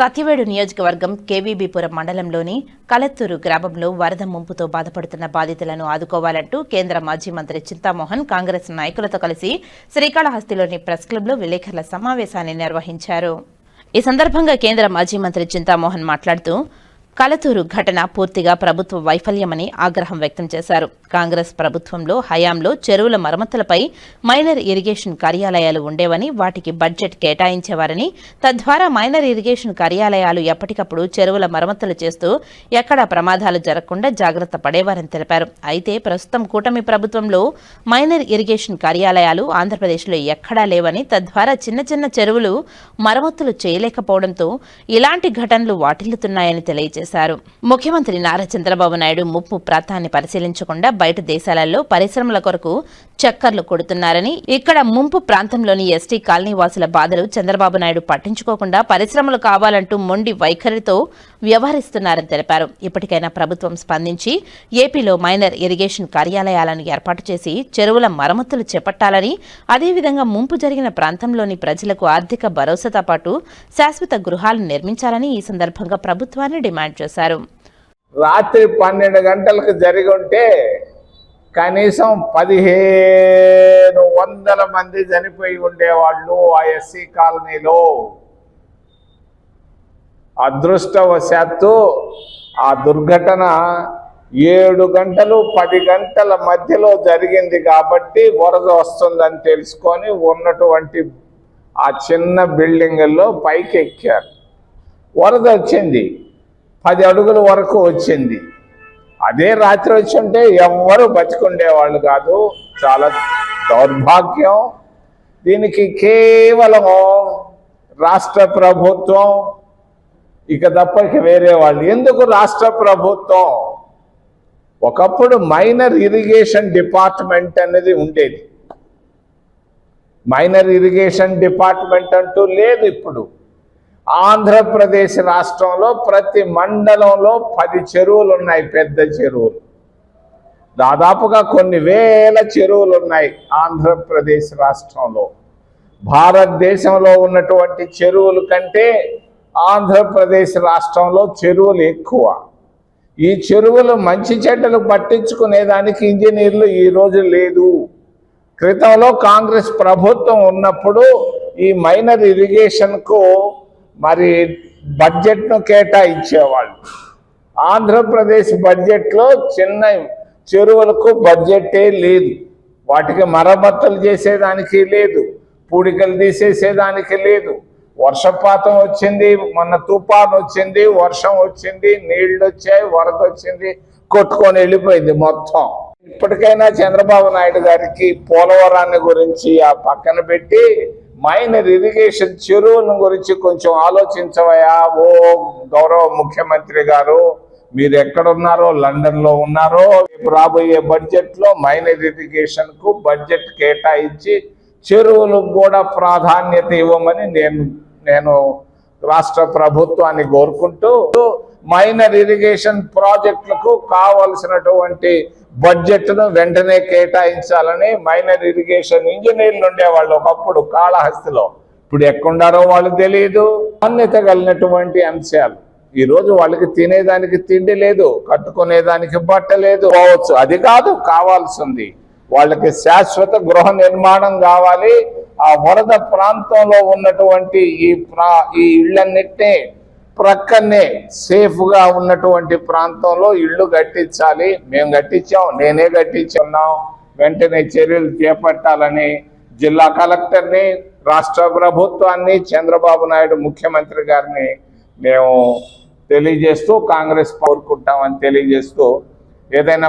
సత్యవేడు నియోజకవర్గం కేవీబీపురం మండలంలోని కలత్తూరు గ్రామంలో వరద ముంపుతో బాధపడుతున్న బాధితులను ఆదుకోవాలంటూ కేంద్ర మాజీ మంత్రి చింతామోహన్ కాంగ్రెస్ నాయకులతో కలిసి శ్రీకాళహస్తిలోని ప్రెస్ క్లబ్లో విలేకరుల సమావేశాన్ని నిర్వహించారు. ఈ సందర్భంగా కేంద్ర మాజీ మంత్రి చింతామోహన్ మాట్లాడుతూ కలతూరు ఘటన పూర్తిగా ప్రభుత్వ వైఫల్యమని ఆగ్రహం వ్యక్తం చేశారు. కాంగ్రెస్ ప్రభుత్వంలో హయాంలో చెరువుల మరమ్మతులపై మైనర్ ఇరిగేషన్ కార్యాలయాలు ఉండేవని వాటికి బడ్జెట్ కేటాయించేవారని తద్వారా మైనర్ ఇరిగేషన్ కార్యాలయాలు ఎప్పటికప్పుడు చెరువుల మరమ్మతులు చేస్తూ ఎక్కడా ప్రమాదాలు జరగకుండా జాగ్రత్త పడేవారని తెలిపారు. అయితే ప్రస్తుతం కూటమి ప్రభుత్వంలో మైనర్ ఇరిగేషన్ కార్యాలయాలు ఆంధ్రప్రదేశ్లో ఎక్కడా లేవని తద్వారా చిన్న చిన్న చెరువులు మరమ్మతులు చేయలేకపోవడంతో ఇలాంటి ఘటనలు వాటిల్లుతున్నాయని తెలియజేశారు. ముఖ్యమంత్రి నారా చంద్రబాబు నాయుడు ముప్పు ప్రాంతాన్ని పరిశీలించకుండా బయట దేశాలలో పరిశ్రమల కొరకు చక్కర్లు కొడుతున్నారని ఇక్కడ ముంపు ప్రాంతంలోని ఎస్టీ కాలనీ వాసుల బాధలు చంద్రబాబు నాయుడు పట్టించుకోకుండా పరిశ్రమలు కావాలంటూ మొండి వైఖరితో వ్యవహరిస్తున్నారని తెలిపారు. ఇప్పటికైనా ప్రభుత్వం స్పందించి ఏపీలో మైనర్ ఇరిగేషన్ కార్యాలయాలను ఏర్పాటు చేసి చెరువుల మరమ్మతులు చేపట్టాలని అదేవిధంగా ముంపు జరిగిన ప్రాంతంలోని ప్రజలకు ఆర్థిక భరోసాతో పాటు శాశ్వత గృహాలు నిర్మించాలని ఈ సందర్భంగా ప్రభుత్వాన్ని డిమాండ్ చేశారు. రాత్రి పన్నెండు గంటలకు జరిగి ఉంటే కనీసం పదిహేను వందల మంది చనిపోయి ఉండేవాళ్ళు ఆ ఎస్సీ కాలనీలో. అదృష్టవశాత్తు ఆ దుర్ఘటన ఏడు గంటలు పది గంటల మధ్యలో జరిగింది కాబట్టి వరద వస్తుందని తెలుసుకొని ఉన్నటువంటి ఆ చిన్న బిల్డింగుల్లో పైకి ఎక్కారు. వరద వచ్చింది. పది అడుగుల వరకు వచ్చింది. అదే రాత్రి వచ్చి ఉంటే ఎవ్వరు బతికుండేవాళ్ళు కాదు. చాలా దౌర్భాగ్యం. దీనికి కేవలం రాష్ట్ర ప్రభుత్వం ఇక తప్ప ఇక వేరే వాళ్ళు. ఎందుకు రాష్ట్ర ప్రభుత్వం? ఒకప్పుడు మైనర్ ఇరిగేషన్ డిపార్ట్మెంట్ అనేది ఉండేది. మైనర్ ఇరిగేషన్ డిపార్ట్మెంట్ అంటూ లేదు ఇప్పుడు. ఆంధ్రప్రదేశ్ రాష్ట్రంలో ప్రతి మండలంలో పది చెరువులు ఉన్నాయి పెద్ద చెరువులు. దాదాపుగా కొన్ని వేల చెరువులు ఉన్నాయి ఆంధ్రప్రదేశ్ రాష్ట్రంలో. భారతదేశంలో ఉన్నటువంటి చెరువుల కంటే ఆంధ్రప్రదేశ్ రాష్ట్రంలో చెరువులు ఎక్కువ. ఈ చెరువులు మంచి చెడ్డలు పట్టించుకునేదానికి ఇంజనీర్లు ఈ రోజు లేదు. క్రితంలో కాంగ్రెస్ ప్రభుత్వం ఉన్నప్పుడు ఈ మైనర్ ఇరిగేషన్కు మరి బడ్జెట్ను కేటాయించేవాళ్ళు. ఆంధ్రప్రదేశ్ బడ్జెట్లో చిన్న చెరువులకు బడ్జెటే లేదు. వాటికి మరమ్మతులు చేసేదానికి లేదు. పూడికలు తీసేసేదానికి లేదు. వర్షపాతం వచ్చింది మొన్న తుఫాన్ వచ్చింది వర్షం వచ్చింది నీళ్ళు వచ్చాయి వరద వచ్చింది కొట్టుకొని వెళ్ళిపోయింది మొత్తం. ఇప్పటికైనా చంద్రబాబు నాయుడు గారికి పోలవరాన్ని గురించి ఆ పక్కన పెట్టి మైనర్ ఇరిగేషన్ చెరువుల గురించి కొంచెం ఆలోచించవయా ఓ గౌరవ ముఖ్యమంత్రి గారు మీరు ఎక్కడున్నారో లండన్లో ఉన్నారో రాబోయే బడ్జెట్లో మైనర్ ఇరిగేషన్కు బడ్జెట్ కేటాయించి చెరువులకు కూడా ప్రాధాన్యత ఇవ్వమని నేను నేను రాష్ట్ర ప్రభుత్వాన్ని కోరుకుంటూ మైనర్ ఇరిగేషన్ ప్రాజెక్టులకు కావలసినటువంటి బడ్జెట్ను వెంటనే కేటాయించాలని మైనర్ ఇరిగేషన్ ఇంజనీర్లు ఉండేవాళ్ళు ఒకప్పుడు కాళహస్తిలో. ఇప్పుడు ఎక్కడున్నారో వాళ్ళు తెలియదు నాణ్యత కలిగినటువంటి అంశాలు. ఈరోజు వాళ్ళకి తినేదానికి తిండి లేదు కట్టుకునేదానికి బట్ట లేదు. పోవచ్చు. అది కాదు కావాల్సింది. వాళ్ళకి శాశ్వత గృహ నిర్మాణం కావాలి. ఆ వరద ప్రాంతంలో ఉన్నటువంటి ఈ ప్రా ఈ ఇళ్ళన్నిటినీ ప్రక్కనే సేఫ్గా ఉన్నటువంటి ప్రాంతంలో ఇళ్ళు కట్టించాలి. మేము కట్టించాం నేనే కట్టించున్నాం వెంటనే చర్యలు చేపట్టాలని జిల్లా కలెక్టర్ని రాష్ట్ర ప్రభుత్వాన్ని చంద్రబాబు నాయుడు ముఖ్యమంత్రి గారిని మేము తెలియజేస్తూ కాంగ్రెస్ కోరుకుంటామని తెలియజేస్తూ ఏదైనా